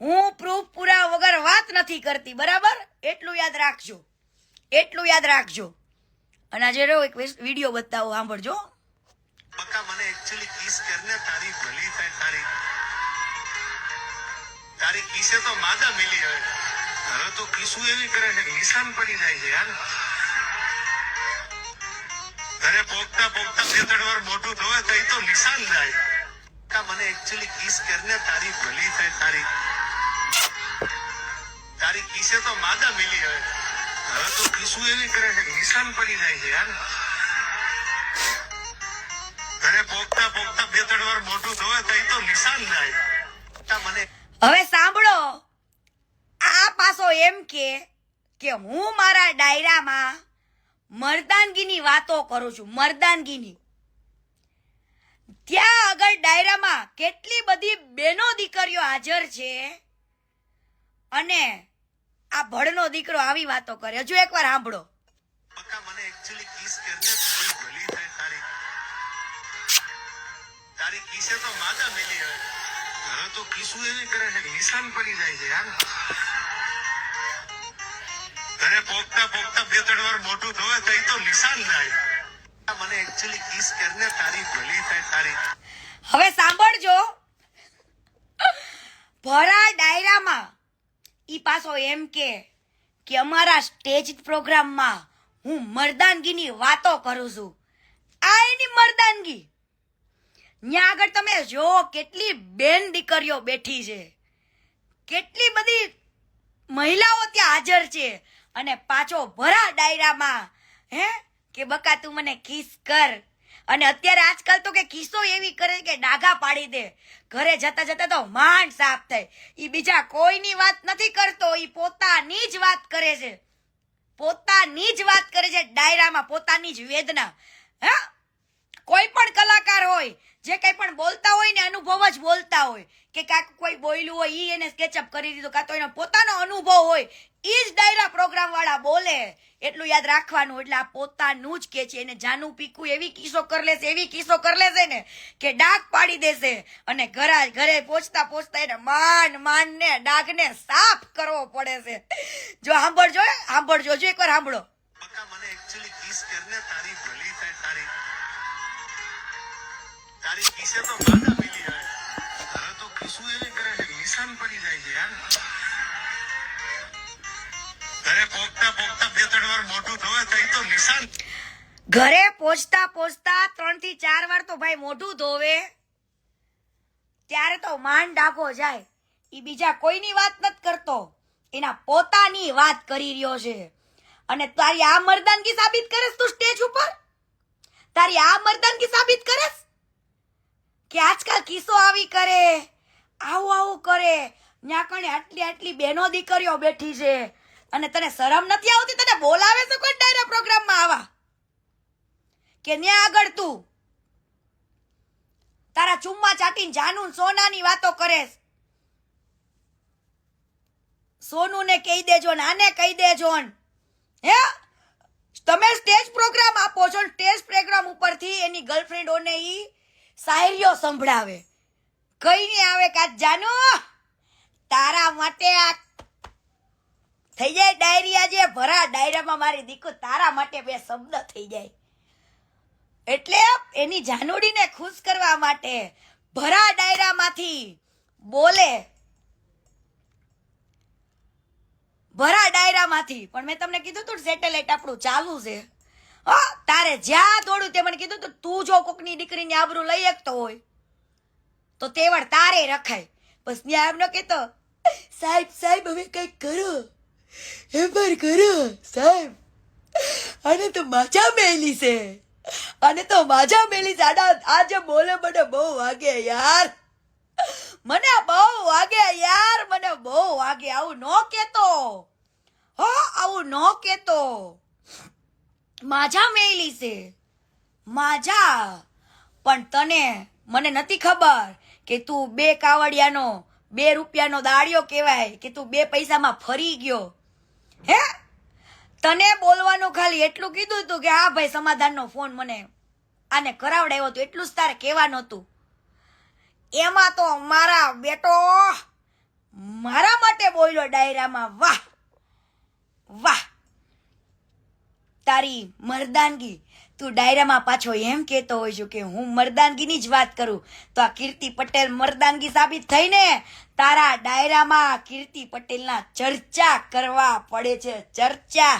હું પ્રૂફ પૂરા વગર વાત નથી કરતી, બરાબર? એટલું યાદ રાખજો. એટલું યાદ રાખજો. અને આજે રહ્યો એક વીડિયો બતાવો, સાંભળજો. બકા મને એકચ્યુઅલી કિસ કરને તારી ભલી થાય, તારી તારી કિસે તો માદા મિલી હવે. હવે તો કિસુ એવી કરે છે, નિશાન પડી જાય છે, યાર. ઘરે પોગતા પોગતા બે ત્રણ વાર મોટું થવે તો એ તો નિશાન જાય. મને એકચ્યુઅલી કિસ કરને તારી ભલી થાય, તારી તારી કિસે તો માદા મિલી હવે. હવે તો કિસુ એવી કરે, છે, નિશાન પડી જાય છે યાર. ઘરે પોગતા પોગતા બે, ત્રણ વાર મોટું ધોવે તઈ તો નિશાન જાય. મને હવે સાંભળો. આ પાસો એમ કે કે હું મારા ડાયરામાં મર્દાનગીની વાતો કરું છું, મર્દાનગીની. ત્યાં આગળ ડાયરામાં કેટલી બધી બેનો દીકરીઓ હાજર છે અને આ ભડનો દીકરો આવી વાતો કરે. હજુ એકવાર સાંભળો. બકા મને એકચ્યુઅલી કિસ કરને તારી ભલી થાય તારી. તારી કિસે તો માદા મિલી હવે હવે તો કિસુ એવી કરે છે નિશાન પડી જાય છે યાર. ઘરે પોગતા પોગતા બે ત્રણ વાર મોઢું ધોવે તો એ તો નિશાન જાય બકા મને એકચ્યુઅલી કિસ કરને તારી ભલી થાય તારી. હવે સાંભળજો. ભરા ડાયરામાં. ઈ પાછો એમ કે કે અમારા સ્ટેજ પ્રોગ્રામમાં હું મર્દાનગીની વાતો કરું છું. આ એની મર્દાનગી. ત્યાં આગળ તમે જો કેટલી બેન દીકરીઓ બેઠી છે. કેટલી બધી મહિલાઓ ત્યાં હાજર છે. અને પાછો ભરા ડાયરામાં, હે, કે બકા તું મને કિસ કર. અને અત્યારે આજકાલ તો કે કિસ્સો એવી કરે કે ડાઘા પાડી દે. ઘરે જતા જતા તો માંડ સાફ થાય. એ બીજા કોઈની વાત નથી કરતો એ પોતાની જ વાત કરે છે. પોતાની જ વાત કરે છે, ડાયરામાં પોતાની જ વેદના. હા? કોઈ પણ કલાકાર હોય જે કંઈ પણ બોલતા હોય ને અનુભવ જ બોલતા હોય. કે કાંક કોઈ બોલ્યું હોય, ઈ એને સ્કેચઅપ કરી દીધું, કાં તો એનો પોતાનો અનુભવ હોય, ઈ જ ડાયરા પ્રોગ્રામ વાળા બોલે. એટલું યાદ રાખવાનું, એટલે આ પોતાનું જ કે છે. એને જાનું પીકું એવી કિસ્સો કરી લેશે, એવી કિસ્સો કરી લેશે ને કે ડાઘ પાડી દેશે અને ઘરા ઘરે પહોંચતા પહોંચતા એને માન માન ને ડાઘ ને સાફ કરવો પડે છે. જો સાંભળજો સાંભળજો. જો એકવાર સાંભળો. મને એકચ્યુઅલી કિસ કરને તારી ભલી તારી કિસે તો માદા મિલી હવે તારે તો કિસુ એવી કરે છે, નિશાન પડી જાય છે, યાર. ઘરે પોગતા પોગતા બે, ત્રણ વાર મોટું ધોવે થઈ તો નિશાન ઘરે પહોંચતા પહોંચતા ત્રણથી ચાર વાર તો ભાઈ મોઢું ધોવે. ત્યારે તો માંડ ડાકો જાય. ઈ બીજા કોઈની વાત નથી કરતો. એના પોતાની વાત કરી રહ્યો છે. અને તારી આ મર્દાનગી સાબિત કરેસ તું સ્ટેજ ઉપર? તારી આ મર્દાનગી સાબિત કરેસ? કે આજકાલ કિસ્સો આવી કરે. આવું આવું કરે. ત્યાં કણે આટલી આટલી બહેનો દીકરીઓ બેઠી છે. અને તને શરમ નથી આવતી? તને બોલાવે છે કોઈ ડાયરા પ્રોગ્રામમાં આવા? કે ન્યા આગળ તું? તારા ચુમ્મા ચાટીને જાનું સોનાની વાતો કરે સોનું ને કહી દેજો ને આને કહી દેજો હે? તમે સ્ટેજ પ્રોગ્રામ આપો છો સ્ટેજ પ્રોગ્રામ ઉપરથી એની ગર્લફ્રેન્ડોને ઈ શાયરીઓ સંભળાવે. કઈ નહીં આવે કાચ જાનુ તારા માટે આ થઈ જાય ડાયરિયા જે, ભરા ડાયરામાં મારી દીકુ તારા માટે બે શબ્દ થઈ જાય. એટલે એની જાનુડીને ખુશ કરવા માટે ભરા ડાયરામાંથી બોલે. ભરા ડાયરામાંથી. પણ મેં તમને કીધું તું સેટેલાઇટ આપણું ચાલુ છે. તારે જ્યાં દોડું તે મને કીધું તું તું જો કોકની દીકરીની આબરૂ લઈ શકતો હોય, તો તેવડ તારે રખાય. બસ ન્યા એમ ન કહેતો, સાહેબ સાહેબ, હવે કંઈક કરો. હેબર કરો, સાહેબ. અને તો માજા મેલી છે. અને તો માજા મેલી છે. આજે બોલે મને બહુ વાગે યાર. મને બહુ વાગે યાર, મને બહુ વાગે, આવું ન કેતો હો, આવું ન કેતો માજા મેલી છે માજા પણ તને મને નથી ખબર કે તું બે કાવડિયાનો બે રૂપિયાનો દાડિયો કહેવાય કે તું બે પૈસામાં ફરી ગયો હે તને બોલવાનું ખાલી એટલું કીધું તું કે, હા ભાઈ, સમાધાનનો ફોન મને આને કરાવડાવ્યો હતો એટલું જ તારે કહેવાનું હતું. એમાં તો મારા બેટો મારા માટે બોલ્યો ડાયરામાં, વાહ વાહ. તારી મર્દાનગી. તું ડાયરામાં પાછો એમ કહેતો હોય છું કે હું મર્દાનગીની જ વાત કરું. તો આ કીર્તિ પટેલ મર્દાનગી સાબિત થઈને તારા ડાયરામાં કીર્તિ પટેલના ચર્ચા કરવા પડે છે. ચર્ચા.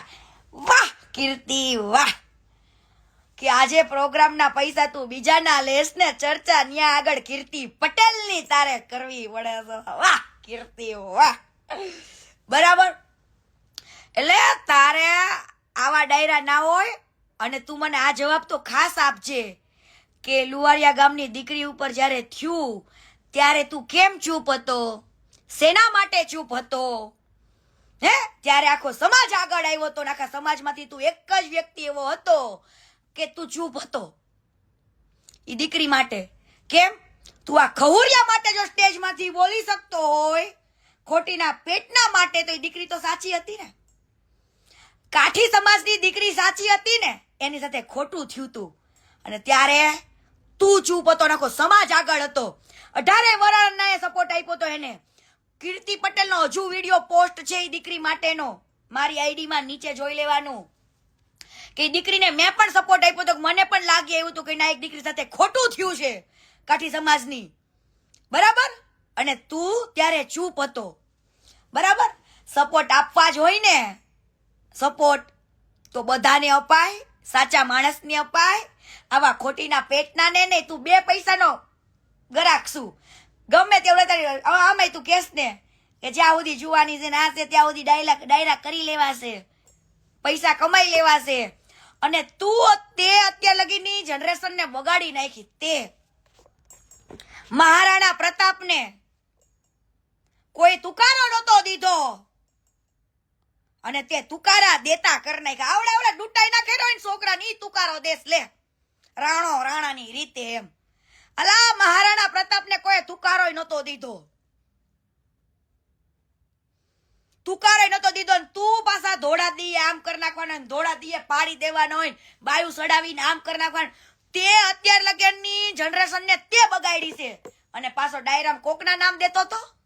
વાહ, કીર્તિ, વાહ. કે આજે પ્રોગ્રામના પૈસા તું બીજાના લેસ ને ચર્ચા ન્યા આગળ કીર્તિ પટેલની તારે કરવી પડે વાહ, કીર્તિ, વાહ. બરાબર. એટલે તારે આવા ડાયરા ના હોય અને તું મને આ જવાબ તો ખાસ આપજે કે લુવારિયા ગામની દીકરી ઉપર જ્યારે થયું, ત્યારે તું કેમ ચૂપ હતો? શેના માટે ચૂપ હતો? હે? ત્યારે આખો સમાજ આગળ આવ્યો હતો આખા સમાજમાંથી તું એક જ વ્યક્તિ એવો હતો કે તું ચૂપ હતો. એ દીકરી માટે. કેમ? તું આ ખહુરિયા માટે જો સ્ટેજમાંથી બોલી શકતો હોય, ખોટીના પેટના માટે તો એ દીકરી તો સાચી હતી ને. કાઠી સમાજની દીકરી સાચી હતી ને, એની સાથે ખોટું થયું તું. અને ત્યારે તું ચૂપ હતો નાખો સમાજ આગળ હતો. અઢારે વરાળના સપોર્ટ આપ્યો હતો એને. કીર્તિ પટેલનો હજુ વીડિયો પોસ્ટ છે એ દીકરી માટેનો. મારી આઈડીમાં નીચે જોઈ લેવાનું. કે દીકરીને મેં પણ સપોર્ટ આપ્યો તો મને પણ લાગે એવું હતું કે ના, એક દીકરી સાથે ખોટું થયું છે કાઠી સમાજની. બરાબર? અને તું ત્યારે ચૂપ હતો. બરાબર? સપોર્ટ આપવા જ હોય ને સપોર્ટ. તો બધાને અપાય, સાચા માણસને અપાય. આવા ખોટીના પેટના ને નહીં, તું બે પૈસાનો ગરાકશું ગમે તેવડે તારી આમે તું કેસ ને, કે જ્યાં સુધી જુવાની છે ને છે, ત્યાં સુધી ડાયલા ડાયરા કરી લેવાશે પૈસા કમાઈ લેવાશે અને તું તે અત્યાર લગીની જનરેશનને બગાડી નાખી. તે મહારાણા પ્રતાપને કોઈ તુકારો નહોતો દીધો. અને તે તુકારા દેતા કર નાખ્યા. આવડે આવડે ડૂટાઈ ને છોકરા ની તુકારો દેશ લે. રાણો રાણાની રીતે એમ. અલા, મહારાણા પ્રતાપને કોઈ તુકારો નતો દીધો. તુકારો નતો દીધો ને તું પાછા ધોળા દીએ આમ કરી નાખવાના ને ધોળા દીએ પાડી દેવાનો હોય બાયુ સડાવીને આમ કરી નાખવાનું. તે અત્યાર લગનની જનરેશન ને તે બગાડી છે. અને પાછો ડાયરામ કોકના નામ દેતો તો?